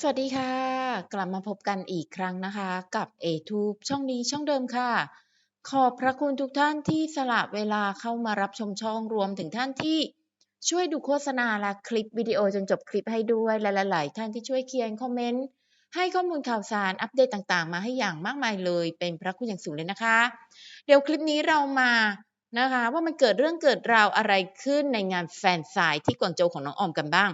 สวัสดีค่ะ กลับมาพบกันอีกครั้งนะคะ กับ A-Tube ช่องนี้ช่องเดิมค่ะ ขอบพระคุณทุกท่านที่สละเวลาเข้ามารับชมช่องรวมถึงท่านที่ช่วยดูโฆษณาและคลิปวิดีโอจนจบคลิปให้ด้วยและหลายๆท่านที่ช่วยเขียนคอมเมนต์ให้ข้อมูลข่าวสารอัปเดตต่างๆ มาให้อย่างมากมายเลย เป็นพระคุณอย่างสูงเลยนะคะ เดี๋ยวคลิปนี้เรามานะคะ ว่ามันเกิดเรื่องเกิดราวอะไรขึ้นในงานแฟนสายที่กวางโจวของน้องออมกันบ้าง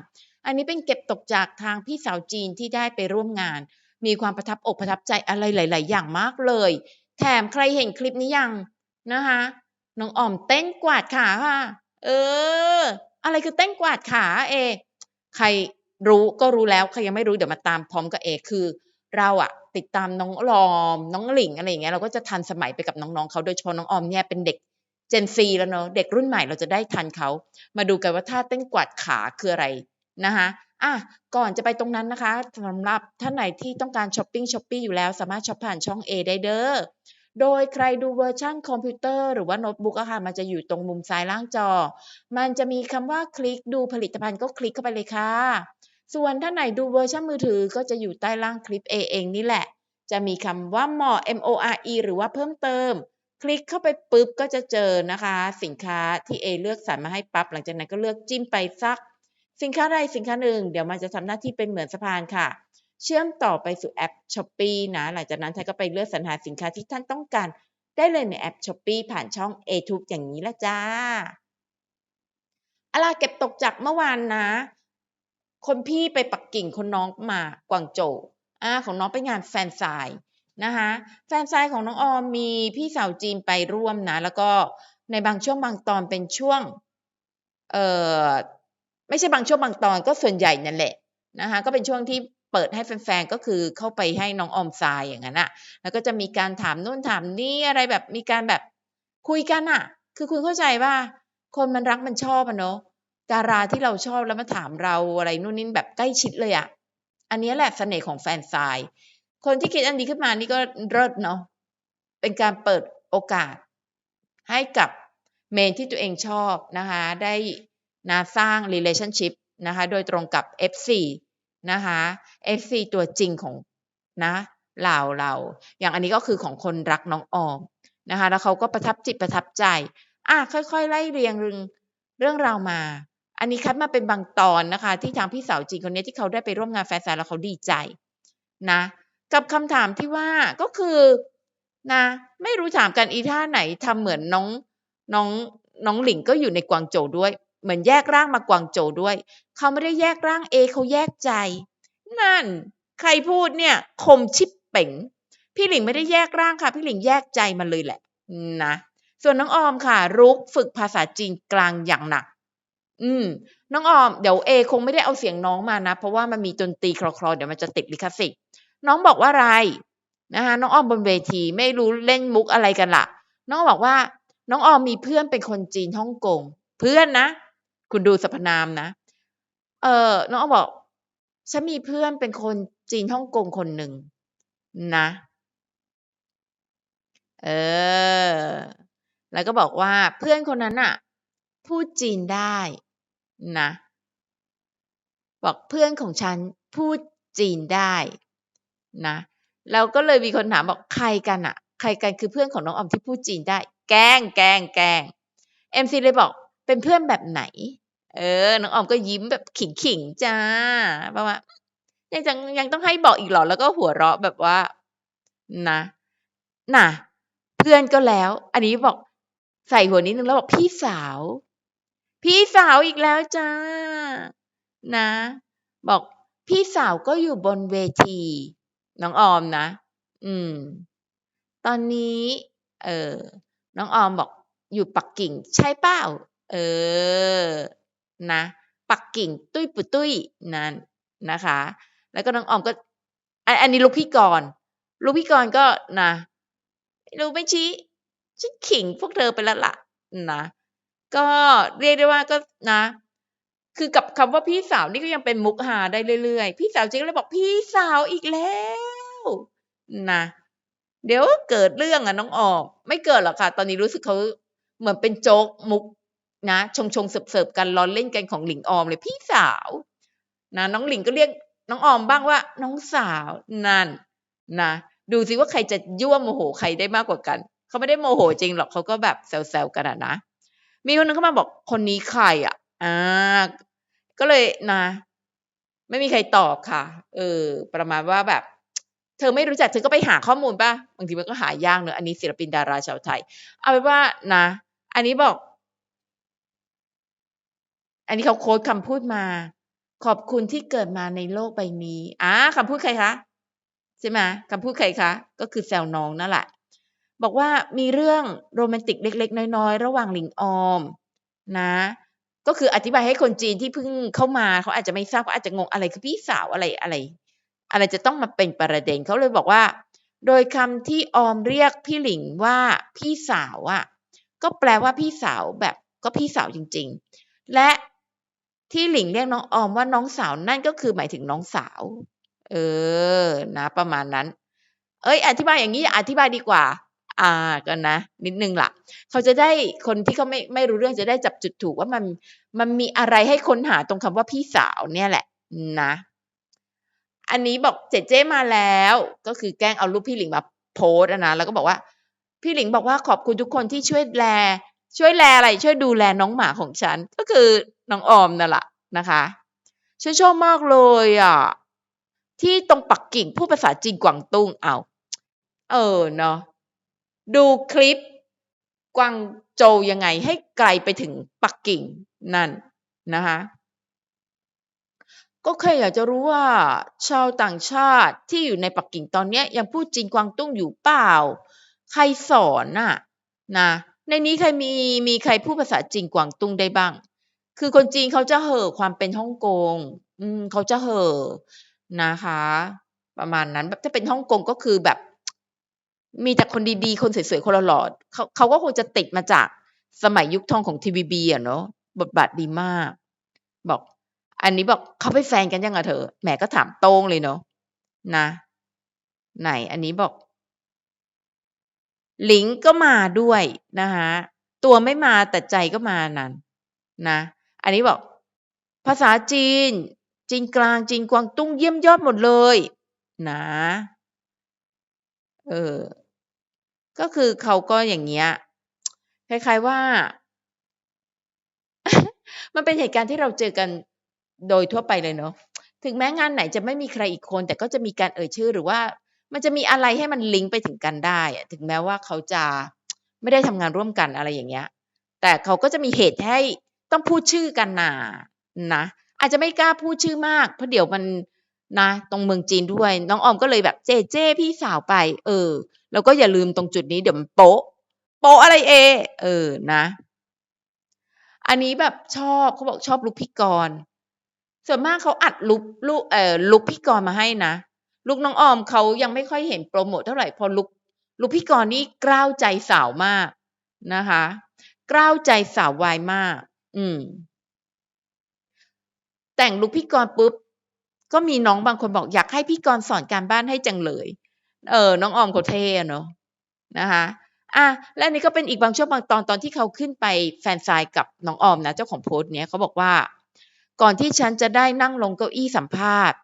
อันนี้เป็นเก็บตกจากทางพี่สาวจีนที่ได้ไปร่วมงาน มีความประทับอกประทับใจอะไรหลาย ๆ อย่างมากเลย แถมใครเห็นคลิปนี้ยังนะคะน้องออมเต้นกวาดขาค่ะ เออ อะไรคือเต้นกวาดขาเอ ใครรู้ก็รู้แล้วใครยังไม่รู้เดี๋ยวมาตามพร้อมกับเอคือ เราอะติดตามน้องลอม น้องหลิงอะไรอย่างเงี้ยเราก็จะทันสมัยไปกับน้องๆเขาโดยเฉพาะน้องออมเนี่ยเป็นเด็กเจนซีแล้วเนาะเด็กรุ่นใหม่เราจะได้ทันเขา มาดูกันว่าท่าเต้นกวาดขาคืออะไร นะคะอะก่อนจะไปตรงนั้นนะคะสำหรับท่านไหนที่ต้องการช้อปปิ้งช้อปปี้อยู่แล้วสามารถช็อปผ่านช่อง A ได้เด้อโดยใครดูเวอร์ชันคอมพิวเตอร์หรือว่าโน้ตบุ๊กอะค่ะมันจะอยู่ตรงมุมซ้ายล่างจอ มันจะมีคำว่าคลิกดูผลิตภัณฑ์ก็คลิกเข้าไปเลยค่ะ ส่วนท่านไหนดูเวอร์ชันมือถือก็จะอยู่ใต้ล่างคลิป A เองนี่แหละ จะมีคำว่า more M O R E หรือว่าเพิ่มเติม คลิกเข้าไปปุ๊บก็จะเจอนะคะ สินค้าที่ A เลือกสรรมาให้ปั๊บหลังจากนั้นก็เลือกจิ้มไปสัก สินค้าใดสินค้าหนึ่ง เดี๋ยวมันจะทำหน้าที่เป็นเหมือนสะพานค่ะ เชื่อมต่อไปสู่แอป s h อ p e e นะ หลังจากนั้นท่านก็ไปเลือกสรรหาสินค้าที่ท่านต้องการ ได้เลยในแอป s h อ p e e ผ่านช่อง a t u b e อย่างนี้ละจ้าอะไรเก็บตกจากเมื่อวานนะ คนพี่ไปปักกิ่งคนน้องมากวางโจวอ่าของน้องไปงานแฟนไซน์นะคะแฟนไซน์ของน้องออมมีพี่สาวจีนไปร่วมนะ แล้วก็ในบางช่วงบางตอนเป็นช่วง เอ่อ ไม่ใช่บางช่วงบางตอนก็ส่วนใหญ่นั่นแหละนะคะก็เป็นช่วงที่เปิดให้แฟนๆ ก็คือเข้าไปให้น้องออมทรายอย่างนั้นอะแล้วก็จะมีการถามนู่นถามนี่อะไรแบบมีการแบบคุยกันอะคือคุณเข้าใจว่าคนมันรักมันชอบอะเนาะ ดาราที่เราชอบแล้วมาถามเราอะไรนู่นนี่แบบใกล้ชิดเลยอะอันนี้แหละเสน่ห์ของแฟนทราย คนที่คิดอันนี้ขึ้นมานี่ก็เลิศเนาะ เป็นการเปิดโอกาสให้กับเมนที่ตัวเองชอบนะคะ ได้ นะสร้าง relationship นะคะโดยตรงกับ FC นะคะ FC ตัวจริงของนะเราเราอย่างอันนี้ก็คือของคนรักน้องออมนะคะแล้วเขาก็ประทับจิตประทับใจอะค่อย ๆ ไล่เรียงเรื่องเรื่องราวมา อันนี้คัดมาเป็นบางตอนนะคะ ที่ทางพี่สาวจีนคนนี้ที่เขาได้ไปร่วมงานแฟนซายแล้วเขาดีใจนะกับคำถามที่ว่าก็คือนะไม่รู้ถามกันอีท่าไหนทำเหมือนน้องน้องน้องหลิงก็อยู่ในกวางโจวด้วย เหมือนแยกร่างมากวางโจด้วย เขาไม่ได้แยกร่างเอเขาแยกใจ นั่น ใครพูดเนี่ยคมชิบเป๋ง พี่หลิงไม่ได้แยกร่างค่ะ พี่หลิงแยกใจมันเลยแหละ นะ ส่วนน้องออมค่ะ รุกฝึกภาษาจีนกลางอย่างหนัก อืม น้องออม เดี๋ยวเอคงไม่ได้เอาเสียงน้องมานะ เพราะว่ามันมีดนตรีคลอๆเดี๋ยวมันจะติดลิขสิทธิ์ น้องบอกว่าอะไรนะคะน้องออมบนเวทีไม่รู้เล่นมุกอะไรกันล่ะ น้องบอกว่า น้องออมมีเพื่อนเป็นคนจีนฮ่องกง เพื่อนนะ คุณดูสรรพนามนะ เออน้องออมบอก ฉันมีเพื่อนเป็นคนจีนฮ่องกงคนหนึ่งนะ เออ แล้วก็บอกว่าเพื่อนคนนั้นอะพูดจีนได้นะ บอกเพื่อนของฉันพูดจีนได้นะแล้วก็เลยมีคนถามบอกใครกันอะใครกันคือเพื่อนของน้องออมที่พูดจีนได้ แกล้งแกล้งแกล้งเอ็มซีเลยบอกเป็นเพื่อนแบบไหน เออ น้องออมก็ยิ้มแบบขิงขิงๆจ้าเพระว่ายังจะยังต้องให้บอกอีกหรอ แล้วก็หัวเราะแบบว่า นะ น่ะ เพื่อนก็แล้ว อันนี้บอกใส่หัวนิดนึงแล้วบอกพี่สาว พี่สาวอีกแล้วจ้า นะ บอกพี่สาวก็อยู่บนเวที น้องออมนะ อืม ตอนนี้ เออ น้องออมบอกอยู่ปักกิ่งใช่เปล่า เออ นะปักกิ่งตุ้ยปุตุ้ยนั่นนะคะ แล้วก็น้องออมก็อันอันนี้ลูกพี่กรลูกพี่กรก็นะรู้ไม่ชี้ฉันขิงพวกเธอไปแล้วล่ะนะก็เรียกได้ว่าก็นะ คือกับคำว่าพี่สาวนี่ก็ยังเป็นมุกฮาได้เรื่อยๆ พี่สาวจริงก็เลยบอกพี่สาวอีกแล้วนะเดี๋ยวเกิดเรื่องอะน้องออมไม่เกิดหรอกค่ะ ตอนนี้รู้สึกเขาเหมือนเป็นโจ๊กมุก นะชงชงเสิร์ฟๆกันล้อเล่นกันของหลิงออมเลยพี่สาวนะน้องหลิงก็เรียกน้องออมบ้างว่า น้องสาวนั่นนะดูสิว่าใครจะยั่วโมโหใครได้มากกว่ากัน เขาไม่ได้โมโหจริงหรอกเขาก็แบบแซวๆกันอะนะมีคนนึงเข้ามาบอกคนนี้ใครอะอ่าก็เลยนะ ไม่มีใครตอบค่ะ เออ ประมาณว่าแบบ เธอไม่รู้จักเธอก็ไปหาข้อมูลป่ะบางทีมันก็หายากเนอะอันนี้ศิลปินดาราชาวไทย เอาเป็นว่านะ อันนี้บอก อันนี้เขาโค้ดคำพูดมา ขอบคุณที่เกิดมาในโลกใบนี้อ่าคำพูดใครคะใช่ไหมคำพูดใครคะ ก็คือแซวน้องนั่นแหละ บอกว่ามีเรื่องโรแมนติกเล็ก ๆ น้อยๆ ระหว่างหลิงออม นะ ก็คืออธิบายให้คนจีนที่เพิ่งเข้ามาเขาอาจจะไม่ทราบเขาอาจจะงงอะไรคือพี่สาวอะไรอะไร อะไรจะต้องมาเป็นประเด็นเขาเลยบอกว่า โดยคำที่ออมเรียกพี่หลิงว่าพี่สาวอะก็แปลว่าพี่สาวแบบก็พี่สาวจริง ๆ และ ที่หลิงเรียกน้องออมว่าน้องสาวนั่นก็คือหมายถึงน้องสาว เออ นะ ประมาณนั้น เอ้ย อธิบายอย่างนี้อธิบายดีกว่า อ่ากันนะ นิดนึงล่ะ เขาจะได้คนที่เขาไม่ไม่รู้เรื่องจะได้จับจุดถูกว่ามันมันมีอะไรให้ค้นหาตรงคำว่าพี่สาวเนี่ยแหละ นะ อันนี้บอกเจเจมาแล้ว ก็คือแกล้งเอารูปพี่หลิงมาโพสนะแล้วก็บอกว่า พี่หลิงบอกว่าขอบคุณทุกคนที่ช่วยแล ช่วยแลอะไรช่วยดูแลน้องหมาของฉัน ก็คือน้องออมนั่นแหละนะคะฉันชอบมากเลยอะที่ตรงปักกิ่งพูดภาษาจีนกวางตุ้งเอาเออเนาะดูคลิปกวางโจวยังไงให้ไกลไปถึงปักกิ่งนั่นนะคะก็แค่อยากจะรู้ว่า ชาวต่างชาติที่อยู่ในปักกิ่งตอนนี้ยังพูดจีนกวางตุ้งอยู่เปล่า ใครสอนน่ะนะ ในนี้ใครมีมีใครพูดภาษาจีนกวางตุ้งได้บ้าง คือคนจีนเขาจะเห่อความเป็นฮ่องกง อืมเขาจะเห่อนะคะ ประมาณนั้นแบบถ้าเป็นฮ่องกงก็คือแบบ มีแต่คนดีๆ คนสวยๆ คนหล่อๆเขาเขาก็คงจะติดมาจากสมัยยุคทองของทีวีบีอะเนาะบทบาทดีมาก บอก อันนี้บอกเขาไปแฟนกันยังอะเธอแหมก็ถามโต้งเลยเนาะนะ ไหน อันนี้บอก หลิงก็มาด้วยนะคะตัวไม่มาแต่ใจก็มานั่นนะ อันนี้บอก ภาษาจีน จีนกลางจีนกวางตุ้งเยี่ยมยอดหมดเลยนะเออก็คือเขาก็อย่างเงี้ยคล้ายๆว่า มันเป็นเหตุการณ์ที่เราเจอกันโดยทั่วไปเลยเนาะถึงแม้งานไหนจะไม่มีใครอีกคน แต่ก็จะมีการเอ่ยชื่อหรือว่า มันจะมีอะไรให้มันลิงก์ไปถึงกันได้ถึงแม้ว่าเขาจะไม่ได้ทำงานร่วมกันอะไรอย่างเงี้ย แต่เขาก็จะมีเหตุให้ต้องพูดชื่อกันนานะ อาจจะไม่กล้าพูดชื่อมาก เพราะเดี๋ยวมันนะ ตรงเมืองจีนด้วย น้องออมก็เลยแบบเจเจพี่สาวไป เออ แล้วก็อย่าลืมตรงจุดนี้เดี๋ยวมันโป๊ะ โป๊ะอะไรเอ เออนะ อันนี้แบบชอบเขาบอกชอบลุกพี่กร ส่วนมากเขาอัดลุกลุกเอ่อลุกพี่กรมาให้นะ ลุกน้องออมเขายังไม่ค่อยเห็นโปรโมทเท่าไหร่พอลุกลุกพี่กรณ์นี่กล้าวใจสาวมากนะคะกล้าวใจสาววายมาก อืม แต่งลุกพี่กรณ์ปุ๊บก็มีน้องบางคนบอกอยากให้พี่กรณ์สอนการบ้านให้จังเลย เออ น้องออมเขาเท่เนาะนะคะอะและนี่ก็เป็นอีกบางช่วงบางตอนตอนที่เขาขึ้นไปแฟนไซน์กับน้องออมนะเจ้าของโพสต์เนี้ยเขาบอกว่า ก่อนที่ฉันจะได้นั่งลงเก้าอี้สัมภาษณ์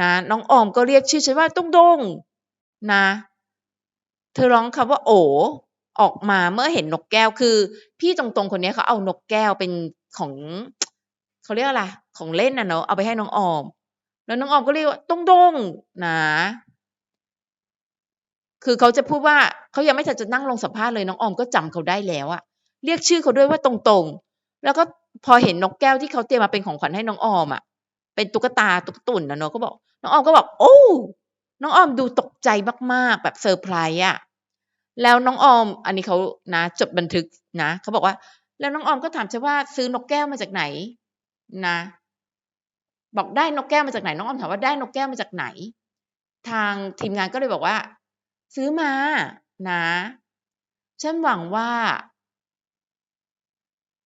นะน้องออมก็เรียกชื่อฉันว่าตุ้งดงนะ เธอร้องคำว่าโอออกมาเมื่อเห็นนกแก้วคือ พี่ตรงๆคนนี้เขาเอานกแก้วเป็นของเขาเรียกอะไรของเล่นน่ะเนาะเอาไปให้น้องออม แล้วน้องออมก็เรียกว่าตุ้งดงนะคือเขาจะพูดว่าเขายังไม่ทันจะนั่งลงสัมภาษณ์เลยน้องออมก็จำเขาได้แล้วอะเรียกชื่อเขาด้วยว่าตรงๆ แล้วก็พอเห็นนกแก้วที่เขาเตรียมมาเป็นของขวัญให้น้องออมอะ เป็นตุ๊กตาตุ๊กตุ่นนะเนาะก็บอก น้องออมก็บอก โอ้น้องออมดูตกใจมากๆ แบบเซอร์ไพรส์อะแล้วน้องออม อันนี้เขานะ จดบันทึกนะเขาบอกว่า แล้วน้องออมก็ถามฉันว่าซื้อนกแก้วมาจากไหน นะ บอกได้นกแก้วมาจากไหน น้องออมถามว่าได้นกแก้วมาจากไหน ทางทีมงานก็เลยบอกว่า ซื้อมา นะ ฉันหวังว่า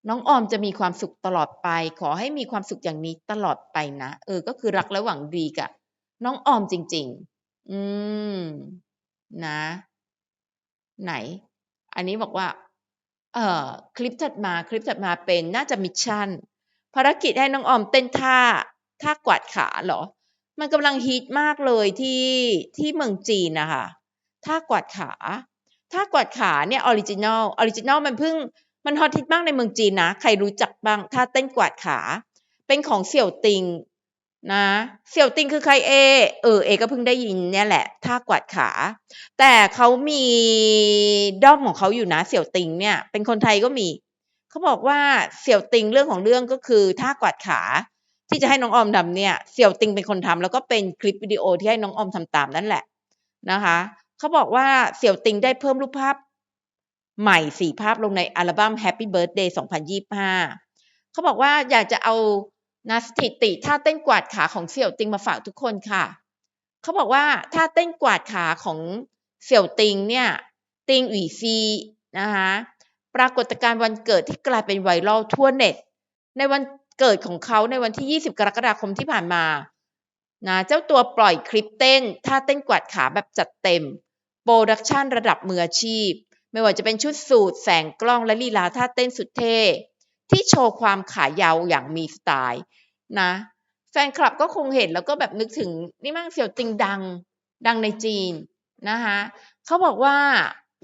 น้องออมจะมีความสุขตลอดไป ขอให้มีความสุขอย่างนี้ตลอดไปนะเออ ก็คือรักและหวังดีกับน้องออมจริง ๆ อืม นะ ไหน อันนี้บอกว่า เอ่อ คลิปถัดมาคลิปถัดมาเป็นน่าจะมิชชั่นภารกิจให้น้องออมเต้นท่าท่ากวาดขาเหรอ มันกำลังฮิตมากเลยที่ที่เมืองจีนนะคะท่ากวาดขาท่ากวาดขาเนี่ยออริจินอลออริจินอลมันเพิ่ง มันฮอตฮิตมากในเมืองจีนนะ ใครรู้จักบ้างท่าเต้นกวาดขา เป็นของเสี่ยวติงนะเสี่ยวติงคือใครเอ เออเอก็เพิ่งได้ยินเนี่ยแหละท่ากวาดขา แต่เขามีด้อมของเขาอยู่นะเสี่ยวติงเนี่ย เป็นคนไทยก็มี เขาบอกว่าเสี่ยวติงเรื่องของเรื่องก็คือท่ากวาดขา ที่จะให้น้องออมทำเนี่ยเสี่ยวติงเป็นคนทำแล้วก็เป็นคลิปวิดีโอที่ให้น้องออมทำตามนั่นแหละนะคะ เขาบอกว่าเสี่ยวติงได้เพิ่มรูปภาพ ใหม่สี่ภาพลงในอัลบั้ม Happy Birthday 2025 เขาบอกว่าอยากจะเอานะสถิติท่าเต้นกวาดขาของเสี่ยวติงมาฝากทุกคนค่ะ เขาบอกว่าท่าเต้นกวาดขาของเสี่ยวติงเนี่ยติงหวีซีนะคะปรากฏการณ์วันเกิดที่กลายเป็นไวรัลทั่วเน็ต ในวันเกิดของเขาในวันที่ 20 กรกฎาคมที่ผ่านมานะเจ้าตัวปล่อยคลิปเต้นท่าเต้นกวาดขาแบบจัดเต็ม โปรดักชันระดับมืออาชีพ ไม่ว่าจะเป็นชุดสูทแสงกล้องและลีลาท่าเต้นสุดเท่ที่โชว์ความขายาวอย่างมีสไตล์นะ แฟนคลับก็คงเห็นแล้วก็แบบนึกถึงนี่มั่งเสี่ยวติงดังดังในจีนนะคะเขาบอกว่า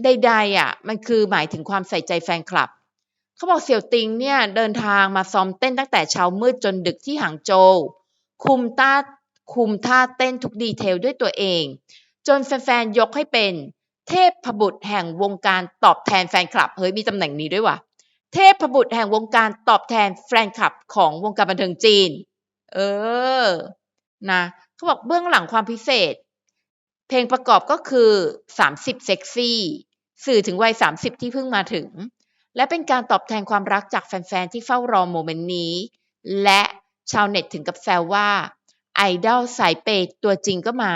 ใดๆอะมันคือหมายถึงความใส่ใจแฟนคลับ เขาบอกเสี่ยวติงเนี่ยเดินทางมาซ้อมเต้นตั้งแต่เช้ามืดจนดึกที่หางโจวคุมท่าคุมท่าเต้นทุกดีเทลด้วยตัวเอง จนแฟนๆยกให้เป็น เทพบุตรแห่งวงการตอบแทนแฟนคลับ เฮ้ยมีตำแหน่งนี้ด้วยว่ะ เทพบุตรแห่งวงการตอบแทนแฟนคลับของวงการบันเทิงจีน เออ นะเขาบอกเบื้องหลังความพิเศษ เพลงประกอบก็คือ 30 เซ็กซี่ สื่อถึงวัย 30 ที่เพิ่งมาถึง และเป็นการตอบแทนความรักจากแฟนๆ ที่เฝ้ารอโมเมนต์นี้ และชาวเน็ตถึงกับแซวว่า ไอดอลสายเปย์ตัวจริงก็มา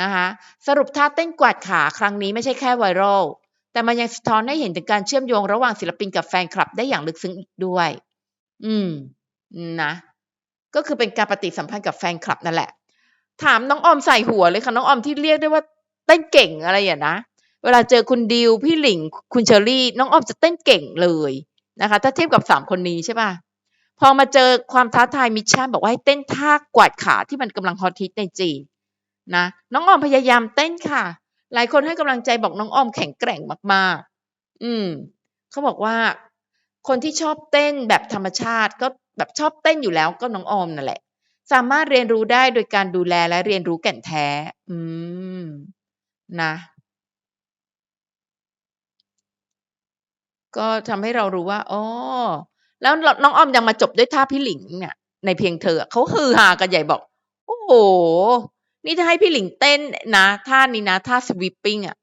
นะคะสรุปท่าเต้นกวาดขาครั้งนี้ไม่ใช่แค่ไวรัลแต่มันยังสะท้อนให้เห็นถึงการเชื่อมโยงระหว่างศิลปินกับแฟนคลับได้อย่างลึกซึ้งอีกด้วย อืมนะก็คือเป็นการปฏิสัมพันธ์กับแฟนคลับนั่นแหละ ถามน้องออมใส่หัวเลยค่ะน้องออมที่เรียกได้ว่าเต้นเก่งอะไรอย่างนะ เวลาเจอคุณดิวพี่หลิง คุณเชอรี่ น้องออมจะเต้นเก่งเลยนะคะ ถ้าเทียบกับสามคนนี้ใช่ป่ะพอมาเจอความท้าทายมิชชั่นบอกว่าให้เต้นท่ากวาดขาที่มันกำลังฮอตฮิตในจีน นะน้องออมพยายามเต้นค่ะ หลายคนให้กำลังใจบอกน้องออมแข็งแกร่งมากๆ อืมเขาบอกว่า คนที่ชอบเต้นแบบธรรมชาติ ก็แบบชอบเต้นอยู่แล้วก็น้องออมนั่นแหละ สามารถเรียนรู้ได้โดยการดูแลและเรียนรู้แก่นแท้ อืม นะก็ทำให้เรารู้ว่าอ๋อแล้วน้องออมยังมาจบด้วยท่าพี่หลิงเนี่ยในเพียงเธอเขาฮือฮากันใหญ่บอก โอ้โฮ นี่ถ้าให้พี่หลิงเต้นนะท่านี้นะท่า sweeping อะ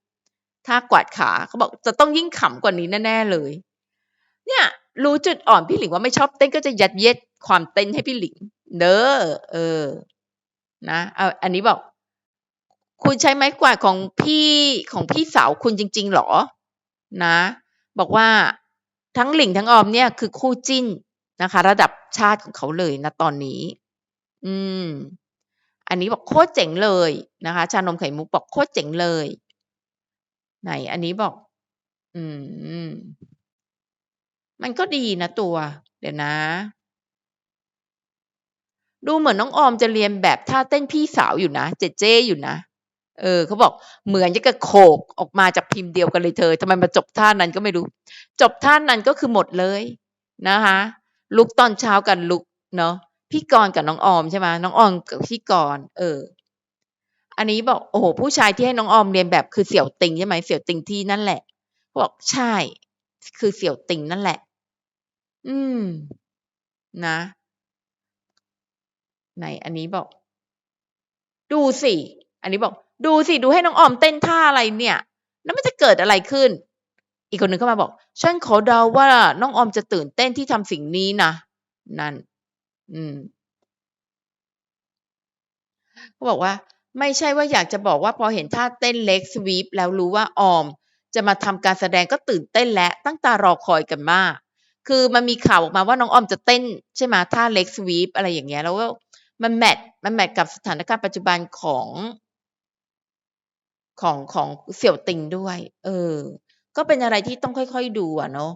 ท่ากวาดขาเขาบอกจะต้องยิ่งขำกว่านี้แน่ๆเลย เนี่ยรู้จุดอ่อนพี่หลิงว่าไม่ชอบเต้นก็จะยัดเยียดความเต้นให้พี่หลิง เด้อเออ นะเอาอันนี้บอก คุณใช้ไม้กวาดของพี่ของพี่สาวคุณจริง ๆหรอ?นะ บอกว่าทั้งหลิงทั้งออมเนี่ยคือคู่จิ้นนะคะ ระดับชาติของเขาเลยณตอนนี้ อืม อันนี้บอกโคตรเจ๋งเลยนะคะ ชานมไข่มุกบอกโคตรเจ๋งเลย ไหน อันนี้บอก อืม มันก็ดีนะตัว เดี๋ยวนะ ดูเหมือนน้องออมจะเรียนแบบท่าเต้นพี่สาวอยู่นะเจเจอยู่นะเออเขาบอกเหมือนอย่างกับโขกออกมาจากพิมพ์เดียวกันเลยเธอทำไมมาจบท่านั้นก็ไม่รู้ จบท่านั้นก็คือหมดเลยนะคะ ลุกตอนเช้ากับลุกเนาะ พี่กรณ์กับน้องออมใช่ไหมน้องออมกับพี่กรณ์เออ อันนี้บอกโอ้โฮผู้ชายที่ให้น้องออมเรียนแบบคือเสี่ยวติงใช่ไหมเสี่ยวติงที่นั่นแหละบอกใช่ คือเสี่ยวติงนั่นแหละ อืม นะไหนอันนี้บอก ดูสิอันนี้บอก ดูสิดูให้น้องออมเต้นท่าอะไรเนี่ย แล้วมันจะเกิดอะไรขึ้น อีกคนหนึ่งเข้ามาบอก ฉันขอเดาว่าน้องออมจะตื่นเต้นที่ทำสิ่งนี้นะนั่น อืมเขาบอกว่า ไม่ใช่ว่าอยากจะบอกว่าพอเห็นท่าเต้น Leg Sweep แล้วรู้ว่าออม จะมาทำการแสดงก็ตื่นเต้นแล้วตั้งตารอคอยกันมาก คือมันมีข่าวออกมาว่าน้องออมจะเต้น ใช่ไหมท่า Leg Sweep อะไรอย่างเงี้ยแล้วก็มันแมตช์มันแมตช์กับสถานการณ์ปัจจุบันของของของเสี่ยวติงด้วย เออ ก็เป็นอะไรที่ต้องค่อยๆดูอะเนาะ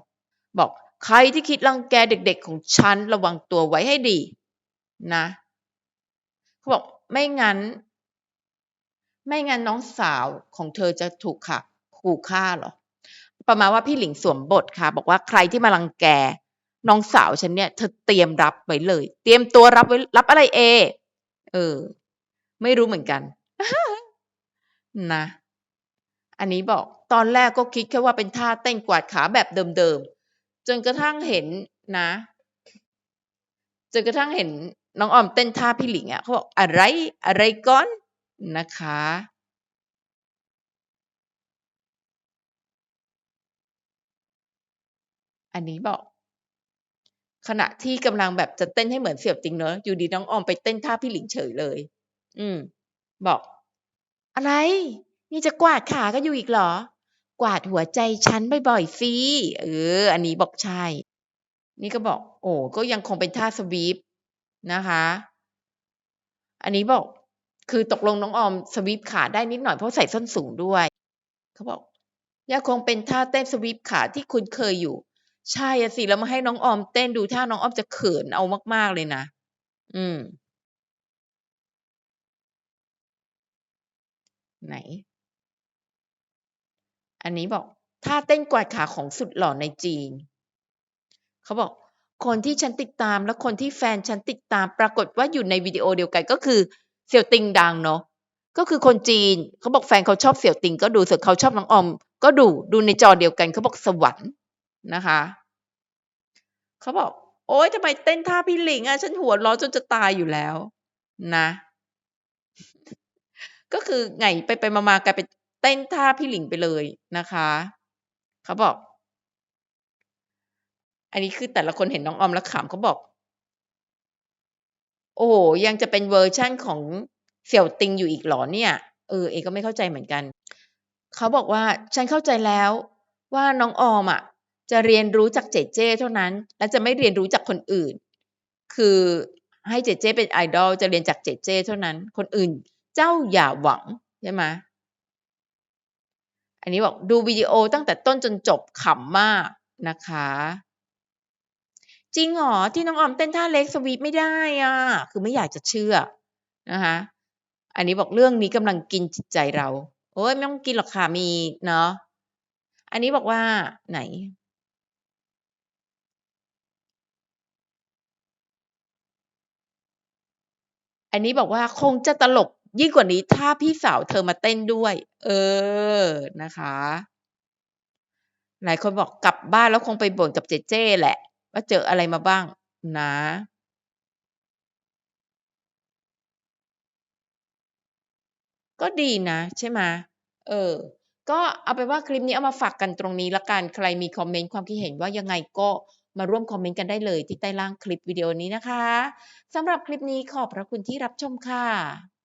บอก ใครที่คิดรังแกเด็ก ๆ ของฉันระวังตัวไว้ให้ดี นะเขาบอกไม่งั้น ไม่งั้นน้องสาวของเธอจะถูกค่ะขู่ฆ่าหรอ ประมาณว่าพี่หลิงสวมบทค่ะ บอกว่าใครที่มารังแกน้องสาวฉันเนี่ยเธอเตรียมรับไว้เลย เตรียมตัวรับไว้รับอะไรเอ เออ ไม่รู้เหมือนกัน นะ อันนี้บอกตอนแรกก็คิดแค่ว่าเป็นท่าเต้นกวาดขาแบบเดิมๆ จนกระทั่งเห็นนะ จนกระทั่งเห็นน้องออมเต้นท่าพี่หลิงอะ่ะเขาบอกอะไรอะไรก่อนนะคะ อันนี้บอก ขณะที่กำลังแบบจะเต้นให้เหมือนเสี่ยวติงเนอะอยู่ดีน้องออมไปเต้นท่าพี่หลิงเฉยเลย อืม บอก อะไร นี่จะกวาดขาก็อยู่อีกเหรอ กวาดหัวใจฉันบ่อยๆสิเออ อันนี้บอกใช่ นี่ก็บอก โอ้ก็ยังคงเป็นท่าสวีปนะคะ อันนี้บอก คือตกลงน้องออมสวีปขาได้นิดหน่อยเพราะใส่ส้นสูงด้วยเขาบอกยังคงเป็นท่าเต้นสวีปขาที่คุณเคยอยู่ ใช่อสิแล้วมาให้น้องออมเต้นดูท่าน้องออมจะเขินเอามาก ๆเลยนะอืม ไหน อันนี้บอกท่าเต้นกวาดขาของสุดหล่อในจีน เขาบอกคนที่ฉันติดตามและคนที่แฟนฉันติดตามปรากฏว่าอยู่ในวิดีโอเดียวกันก็คือเสี่ยวติงดังเนาะก็คือคนจีนเขาบอกแฟนเขาชอบเสี่ยวติงก็ดูส่วนเขาชอบน้องออม ก็ดูดูในจอเดียวกันเขาบอกสวรรค์นะคะเขาบอก โอ๊ยทำไมเต้นท่าพี่หลิงอะฉันหัวร้อจนจะตายอยู่แล้ว นะ ก็คือไงไปไปมามากลายเป็น เต้นท่าพี่หลิงไปเลยนะคะ เขาบอก อันนี้คือแต่ละคนเห็นน้องออมแล้วขำเขาบอก โอ้ยังจะเป็นเวอร์ชั่นของเสี่ยวติงอยู่อีกหรอเนี่ย เออ เองก็ไม่เข้าใจเหมือนกัน เขาบอกว่าฉันเข้าใจแล้วว่าน้องออมอะ จะเรียนรู้จากเจเจเท่านั้น และจะไม่เรียนรู้จากคนอื่น คือให้เจเจเป็นไอดอลจะเรียนจากเจเจเท่านั้น คนอื่น เจ้าอย่าหวังใช่ไหม อันนี้บอกดูวิดีโอตั้งแต่ต้นจนจบขำมากนะคะ จริงเหรอที่น้องออมเต้นท่าเล็กสวีทไม่ได้อะ คือไม่อยากจะเชื่อนะคะอันนี้บอกเรื่องนี้กำลังกินจิตใจเรา โอ้ยไม่ต้องกินหรอกค่ะมีเนาะอันนี้บอกว่าไหนอันนี้บอกว่าคงจะตลก ยิ่งกว่านี้ถ้าพี่สาวเธอมาเต้นด้วย เออนะคะ หลายคนบอกกลับบ้านแล้วคงไปบ่นกับเจเจ้แหละ ว่าเจออะไรมาบ้างนะก็ดีนะใช่ไหมเออ ก็เอาไปว่าคลิปนี้เอามาฝากกันตรงนี้ละกัน ใครมีคอมเมนต์ความคิดเห็นว่ายังไงก็มาร่วมคอมเมนต์กันได้เลยที่ใต้ล่างคลิปวิดีโอนี้นะคะสำหรับคลิปนี้ขอบพระคุณที่รับชมค่ะ